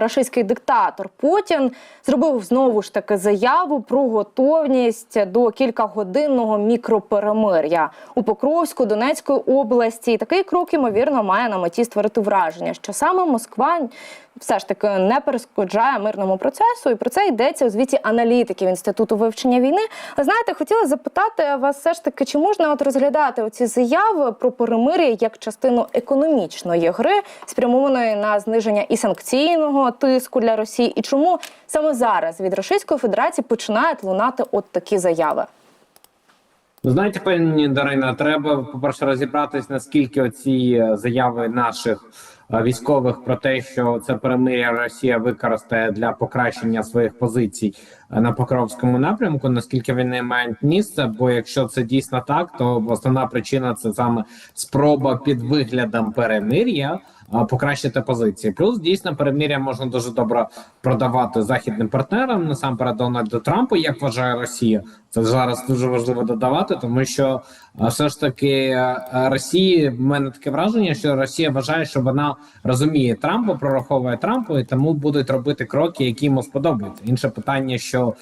Рашистський диктатор Путін зробив знову ж таки заяву про готовність до кількагодинного мікроперемир'я у Покровську Донецької області. І такий крок ймовірно має на меті створити враження, що саме Москва все ж таки не перешкоджає мирному процесу. І про це йдеться у звіті аналітиків інституту вивчення війни. Ви знаєте, хотіла запитати вас, все ж таки, чи можна от розглядати оці заяви про перемир'я як частину економічної гри, спрямованої на зниження і санкційного тиску для Росії, і чому саме зараз від Російської Федерації починають лунати от такі заяви? Ну, знаєте, пані Дарина, треба по-перше розібратись, наскільки оці е, заяви наших військових про те, що це перемир'я Росія використає для покращення своїх позицій е, на Покровському напрямку. Наскільки вони мають місце? Бо якщо це дійсно так, то основна причина це саме спроба під виглядом перемир'я е, покращити позиції. Плюс дійсно перемир'я можна дуже добре продавати західним партнерам, насамперед Дональду Трампу, як вважає Росія. Це зараз дуже важливо додавати, тому що е, все ж таки е, Росії в мене таке враження, що Росія вважає, що вона розуміє Трампа, прораховує Трампа, і тому будуть робити кроки, які йому сподобаються. Інше питання, що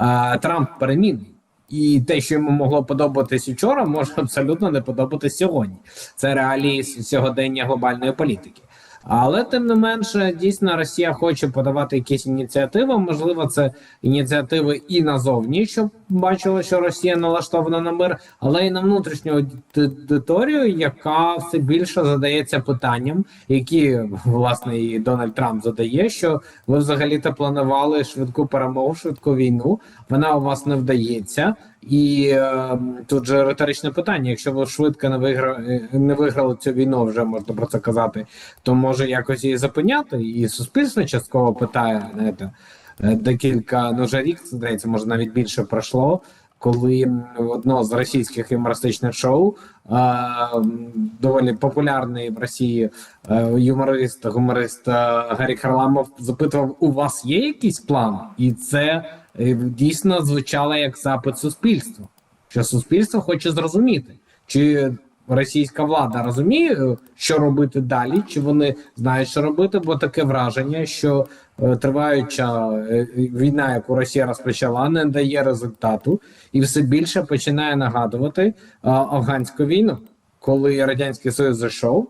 е, Трамп перемінний. І те, що йому могло подобатись вчора, може абсолютно не подобатись сьогодні. Це реалії сьогодення глобальної політики. Але тим не менше, дійсно Росія хоче подавати якісь ініціативи. Можливо, це ініціативи і назовні, щоб бачили, що Росія налаштована на мир, але і на внутрішню аудиторію, яка все більше задається питанням, які власне і Дональд Трамп задає, що ви взагалі-то планували швидку перемогу, швидку війну. Вона у вас не вдається. І е, тут же риторичне питання: якщо ви швидко не виграли, не виграли цю війну, вже можна про це казати, то може якось її зупиняти. І суспільство частково питає знаєте, е, декілька, ну вже рік здається, може навіть більше пройшло. Коли в одно з російських юмористичних шоу доволі популярний в Росії е, юморист, гуморист е, Гаррі Харламов запитував: у вас є якийсь план? І це е, дійсно звучало як запит суспільства, що суспільство хоче зрозуміти, чи російська влада розуміє, е, що робити далі, чи вони знають, що робити, бо таке враження, що е, триваюча е, війна, яку Росія розпочала, не дає результату, і все більше починає нагадувати афганську війну, коли радянський союз зайшов.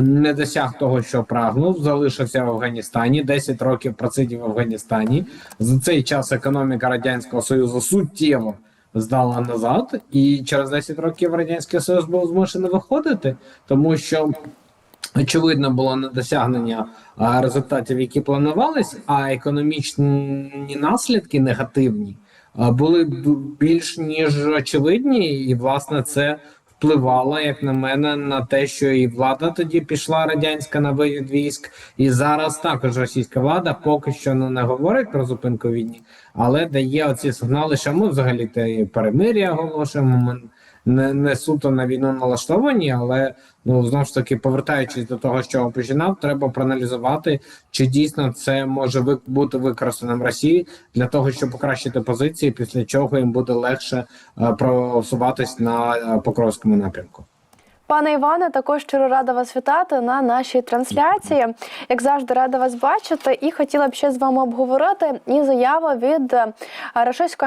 Не досяг того, що прагнув, залишився в Афганістані. 10 років просидів в Афганістані. За цей час економіка радянського союзу суттєво здала назад, і через 10 років радянський союз був змушений виходити, тому що очевидно було недосягнення результатів, які планувались, а економічні наслідки негативні були більш ніж очевидні, і власне це впливало, як на мене, на те, що і влада тоді пішла радянська на вивід військ, і зараз також російська влада поки що ну, не говорить про зупинку війні, але дає оці сигнали, що ми взагалі те перемир'я оголошуємо. Ми не, не суто на війну налаштовані, але ну знову ж таки, повертаючись до того, що починав, треба проаналізувати, чи дійсно це може ви, бути використаним Росії для того, щоб покращити позиції, після чого їм буде легше е, просуватись на е, Покровському напрямку. Пане Іване, також щиро рада вас вітати на нашій трансляції. Як завжди, рада вас бачити, і хотіла б ще з вами обговорити і заява від е,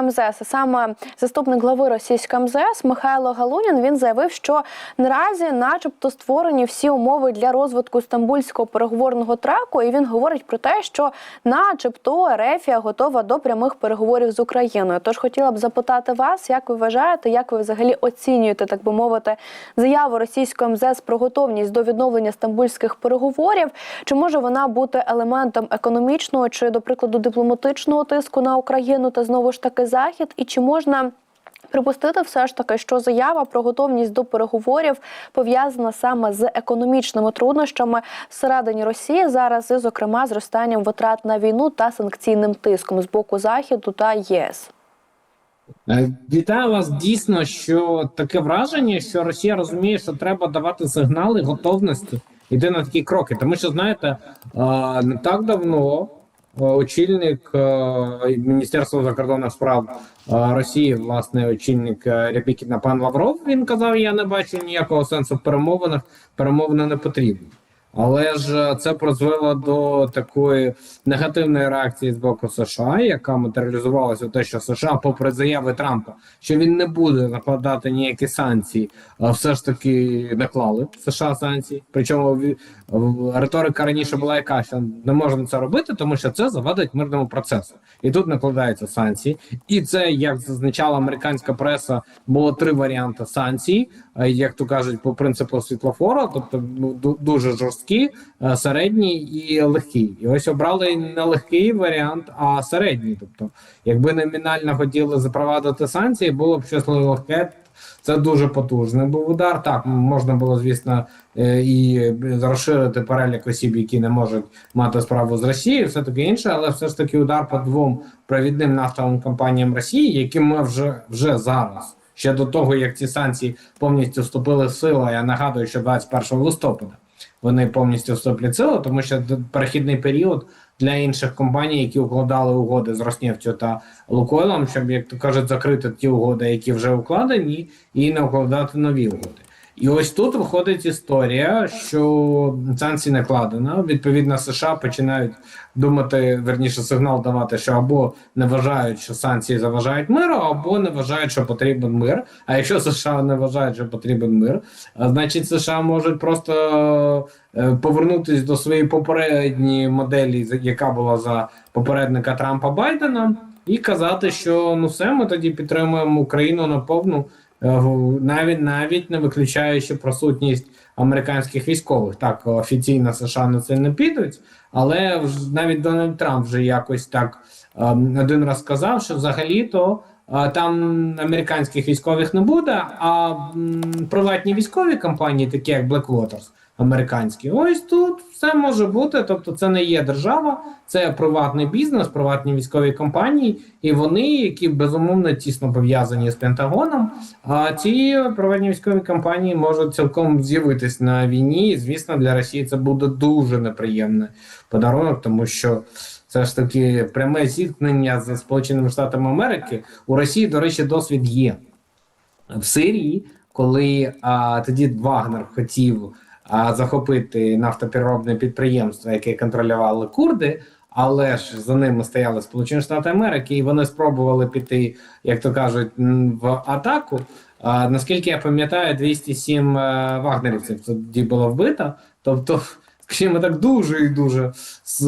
МЗС. Саме заступник глави російського МЗС Михайло Галунін він заявив, що наразі, начебто, створені всі умови для розвитку стамбульського переговорного траку. І він говорить про те, що, начебто, Ерефія готова до прямих переговорів з Україною. Тож хотіла б запитати вас, як ви вважаєте, як ви взагалі оцінюєте, так би мовити, заяву російського МЗС про готовність до відновлення стамбульських переговорів? Чи може вона бути елементом економічного чи, до прикладу, дипломатичного тиску на Україну та знову ж таки захід? І чи можна? Припустити все ж таки, що заява про готовність до переговорів пов'язана саме з економічними труднощами всередині Росії зараз, і зокрема зростанням витрат на війну та санкційним тиском з боку Заходу та ЄС. Е, Вітаю вас. Дійсно, що таке враження, що Росія розуміє, що треба давати сигнали готовності йти на такі кроки. Тому що знаєте, е, не так давно е, очільник Міністерства закордонних справ Росії, власне, очільник Рябікіна пан Лавров, він казав: я не бачу ніякого сенсу в перемовинах. Перемовини не потрібні. Але ж це призвело до такої негативної реакції з боку США, яка матеріалізувалася в те, що США, попри заяви Трампа, що він не буде накладати ніякі санкції, все ж таки наклали США санкції. Причому риторика раніше була яка, що не можна це робити, тому що це завадить мирному процесу. І тут накладаються санкції. І це, як зазначала американська преса, було три варіанти санкцій, е, як то кажуть, по принципу світлофора, тобто ну, ду- дуже жорсткі, е, середній і легкий. І ось обрали не легкий варіант, а середній. Тобто, якби номінально хотіли запровадити санкції, було б щось легке. Це дуже потужний був удар. Так можна було, звісно, е, і розширити перелік осіб, які не можуть мати справу з Росією, все таке інше, але все ж таки удар по двом провідним нафтовим компаніям Росії, які ми вже вже зараз. Ще до того, як ці санкції повністю вступили в силу, я нагадую, що 21 листопада вони повністю вступлять в силу, тому що перехідний період для інших компаній, які укладали угоди з Роснефтю та Лукойлом, щоб як то кажуть, закрити ті угоди, які вже укладені, і не укладати нові угоди. І ось тут виходить історія, що санкції накладено. Відповідно, США починають думати, верніше сигнал давати, що або не вважають, що санкції заважають миру, або не вважають, що потрібен мир. А якщо США не вважають, що потрібен мир, значить США можуть просто е, повернутися до своєї попередньої моделі, яка була за попередника Трампа Байдена, і казати, що ну все, ми тоді підтримуємо Україну на повну. Навіть навіть не виключаючи присутність американських військових. Так офіційно США на це не підуть, але навіть Дональд Трамп вже якось так ем, один раз сказав, що взагалі-то е, там американських військових не буде, а приватні військові компанії, такі як Blackwater, американські, ось тут все може бути. Тобто, це не є держава, це приватний бізнес, приватні військові компанії, і вони, які безумовно тісно пов'язані з Пентагоном. А ці приватні військові компанії можуть цілком з'явитись на війні. І, звісно, для Росії це буде дуже неприємний подарунок, тому що це ж таки пряме зіткнення з Сполученими Штатами Америки. У Росії, до речі, досвід є в Сирії, коли а, тоді Вагнер хотів захопити нафтопереробне підприємство, яке контролювали курди. Але ж за ними стояли Сполучені Штати Америки, і вони спробували піти, як то кажуть, в атаку. А, наскільки я пам'ятаю, 207 е, вагнерівців тоді було вбито. Тобто, скажімо так, дуже і дуже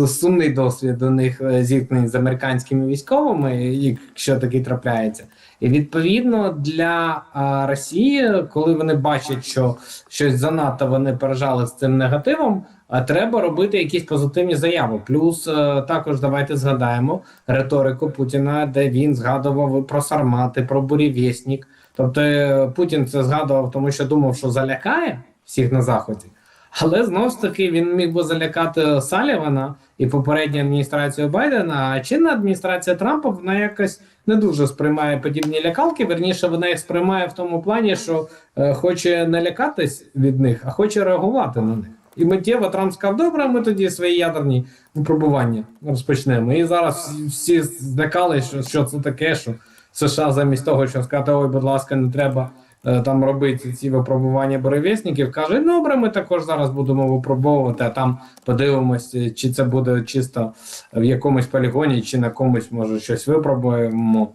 сумний досвід у них е, зіткнень з американськими військовими, якщо такий трапляється. І відповідно для а, Росії, коли вони бачать, що щось занадто вони пережали з цим негативом, а треба робити якісь позитивні заяви. Плюс е, також давайте згадаємо риторику Путіна, де він згадував про Сармати, про бурєвєснік. Тобто е, Путін це згадував, тому що думав, що залякає всіх на заході. Але знову ж таки він міг би залякати Салівана і попередню адміністрацію Байдена. А чинна адміністрація Трампа вона якось не дуже сприймає подібні лякалки. Верніше, вона їх сприймає в тому плані, що е, хоче не лякатись від них, а хоче реагувати на них. І миттєво Трамп сказав, добре, ми тоді свої ядерні випробування розпочнемо. І зараз всі- злякали, що, що це таке, що США замість того, щоб сказати, ой, будь ласка, не треба там робити ці випробування буревісників, каже, добре, ми також зараз будемо випробовувати, а там подивимось, е, чи це буде чисто в якомусь полігоні, чи на комусь може щось випробуємо.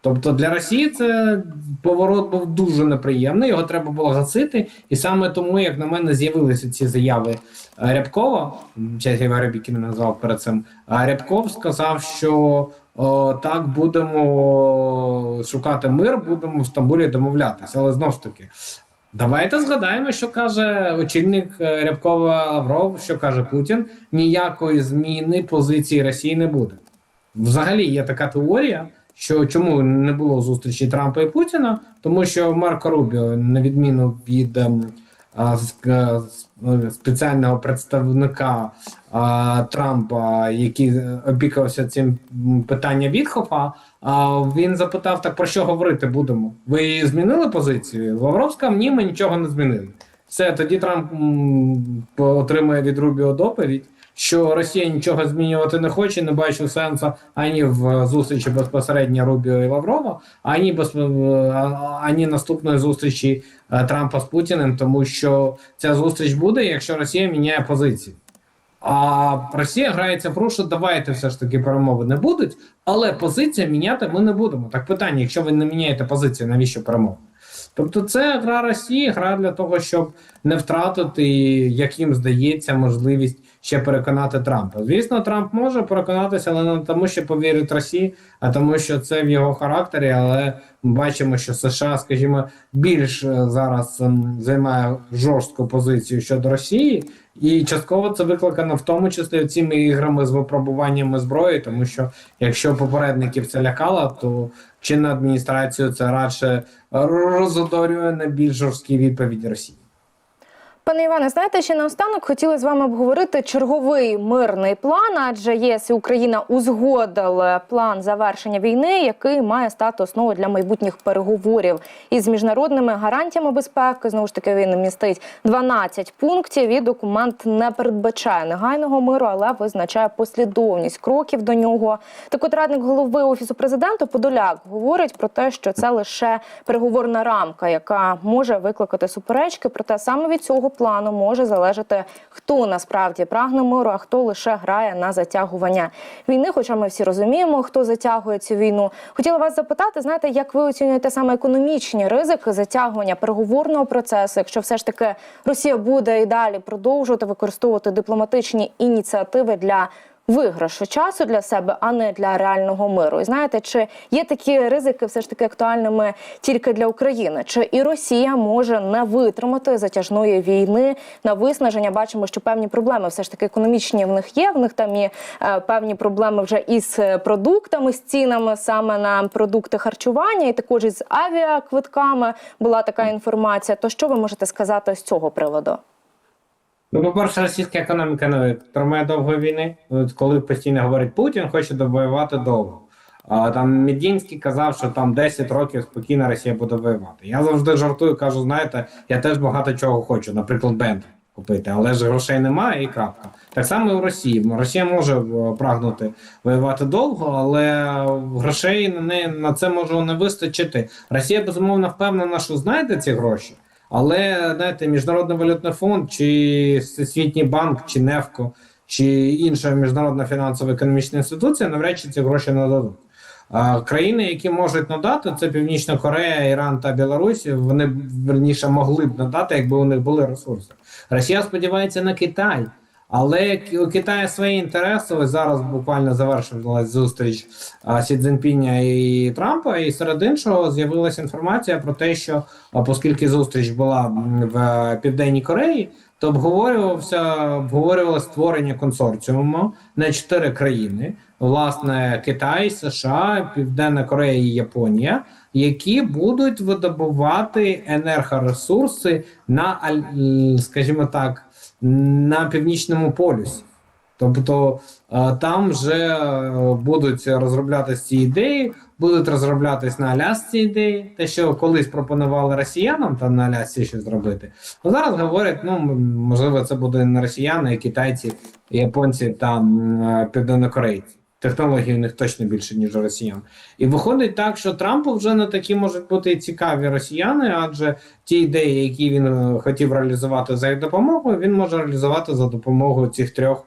Тобто для Росії це поворот був дуже неприємний, його треба було гасити. І саме тому, як на мене, з'явилися ці заяви е, Рябкова, я Рябікіна назвав перед цим. А Рябков сказав, що так будемо шукати мир, будемо в Стамбулі домовлятися. Але знову ж таки, давайте згадаємо, що каже очільник е, Рябкова Лавров, що каже Путін: ніякої зміни позиції Росії не буде. Взагалі є така теорія, що чому не було зустрічі Трампа і Путіна, тому що Марко Рубіо, на відміну від ем, спеціального представника Трампа, який е, опікався цим питанням Вітхофа, він запитав: так про що говорити будемо? Ви змінили позицію? Лавров сказав, ні, ми нічого не змінили. Все, тоді Трамп отримує від Рубіо доповідь, що Росія нічого змінювати не хоче, не бачу сенсу ані в зустрічі безпосередньо Рубіо і Лаврова, ані без ані наступної зустрічі е, Трампа з Путіним, тому що ця зустріч буде, якщо Росія міняє позиції. А Росія грається про що давайте все ж таки перемовини будуть, але позиція міняти ми не будемо. Так питання: якщо ви не міняєте позицію, навіщо перемови? Тобто, це гра Росії, гра для того, щоб не втратити, як їм здається, можливість ще переконати Трампа. Звісно, Трамп може переконатися, але не тому, що повірить Росії, а тому, що це в його характері. Але ми бачимо, що США, скажімо, більш е, зараз ем, займає жорстку позицію щодо Росії, і частково це викликано в тому числі цими іграми з випробуваннями зброї, тому що якщо попередників це лякало, то чинна адміністрацію це радше розодорює на більш жорсткі відповіді Росії. Пане Іване, знаєте, ще наостанок хотіли з вами обговорити черговий мирний план, адже ЄС і Україна узгодили план завершення війни, який має стати основою для майбутніх переговорів із міжнародними гарантіями безпеки. Знову ж таки, він містить 12 пунктів. І документ не передбачає негайного миру, але визначає послідовність кроків до нього. Так от радник голови офісу президента Подоляк говорить про те, що це лише переговорна рамка, яка може викликати суперечки. Проте саме від цього плану може залежати, хто насправді прагне миру, а хто лише грає на затягування війни. Хоча ми всі розуміємо, хто затягує цю війну. Хотіла вас запитати, знаєте, як ви оцінюєте саме економічні ризики затягування переговорного процесу, якщо все ж таки Росія буде і далі продовжувати використовувати дипломатичні ініціативи для виграшу часу для себе, а не для реального миру. І знаєте, чи є такі ризики все ж таки актуальними тільки для України? Чи і Росія може не витримати затяжної війни на виснаження? Бачимо, що певні проблеми все ж таки економічні в них є. В них там і е, певні проблеми вже із е, продуктами, з цінами саме на продукти харчування, і також із авіаквитками була така інформація. То що ви можете сказати з цього приводу? Ну, по-перше, російська економіка не тримає довгої війни. Коли постійно говорить Путін, хоче довоювати довго. А там Медінський казав, що там 10 років спокійно Росія буде воювати. Я завжди жартую, кажу: знаєте, я теж багато чого хочу, наприклад, бенд купити, але ж грошей немає і крапка. Так само і в Росії. Росія може е, прагнути воювати довго, але грошей на неї на це може не вистачити. Росія безумовно впевнена, що знайде ці гроші. Але знаєте, міжнародний валютний фонд, чи Всесвітній банк, чи НЕФКО, чи інша міжнародна фінансова економічна інституція навряд чи ці гроші нададуть. Країни, які можуть надати, це Північна Корея, Іран та Білорусь. Вони верніше могли б надати, якби у них були ресурси. Росія сподівається на Китай. Але Ки- у Китаю свої інтереси. Ось зараз буквально завершилась зустріч Сі Цзіньпіня і Трампа, і серед іншого з'явилася інформація про те, що оскільки зустріч була в Південній Кореї, то обговорювався обговорювалося створення консорціуму на чотири країни: власне, Китай, США, Південна Корея і Японія, які будуть видобувати енергоресурси на скажімо так на північному полюсі. Тобто е, там вже е, будуть розроблятися ці ідеї, будуть розроблятись на Алясці ідеї, те, що колись пропонували росіянам там на Алясці щось зробити. Ну зараз говорять, ну можливо, це буде не росіяни, а китайці, японці та е, південнокорейці. Технології у них точно більше, ніж у росіян. І виходить так, що Трампу вже не такі можуть бути цікаві росіяни, адже ті ідеї, які він е, хотів реалізувати за їх допомогою, він може реалізувати за допомогою цих трьох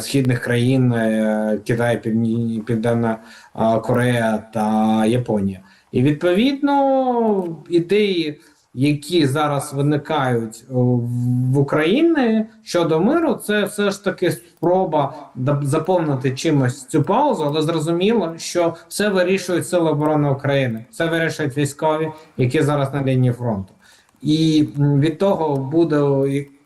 східних країн: е, Китай, Півні- Південна Корея та Японія. І відповідно ідеї, які зараз виникають в Україні щодо миру, це все ж таки спроба заповнити чимось цю паузу, але зрозуміло, що все вирішують Сили оборони України, все вирішують військові, які зараз на лінії фронту. І від того буде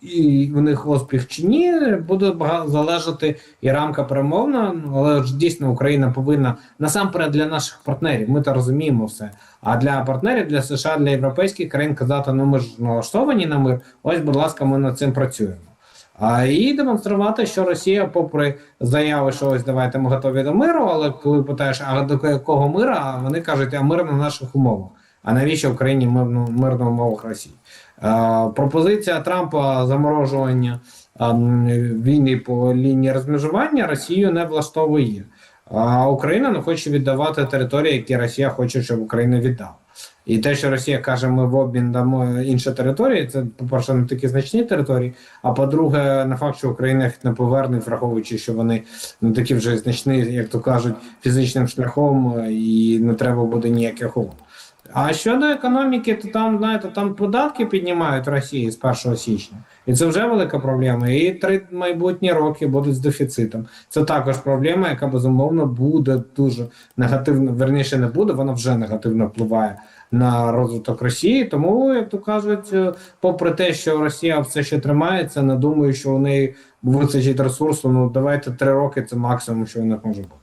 і, в них успіх чи ні, буде залежати і рамка перемовна. Але ж дійсно Україна повинна насамперед для наших партнерів. Ми то розуміємо все. А для партнерів, для США, для європейських країн казати, ну ми ж налаштовані на мир. Ось, будь ласка, ми над цим працюємо. А і демонструвати, що Росія, попри заяви, що ось давайте ми готові до миру, але коли питаєш, а до якого мира, вони кажуть, а мир на наших умовах. А навіщо Україні мир, мир на умовах Росії? Е, пропозиція Трампа заморожування ем, війни по лінії розмежування Росію не влаштовує. А Україна не хоче віддавати території, які Росія хоче, щоб Україна віддала. І те, що Росія каже, ми в обмін дамо інші території, це, по-перше, не такі значні території. А по-друге, на факт, що Україна їх не поверне, враховуючи, що вони не такі вже значні, як то кажуть, фізичним шляхом, е, і не треба буде ніяких умов. А щодо економіки, то там, знаєте, там податки піднімають Росії з 1 січня. І це вже велика проблема. І три майбутні роки будуть з дефіцитом. Це також проблема, яка безумовно буде дуже негативно, верніше не буде, вона вже негативно впливає на розвиток Росії. Тому, як то кажуть, попри те, що Росія все ще тримається, не думаю, що у неї вистачить ресурсу. Ну давайте три роки це максимум, що у них може бути.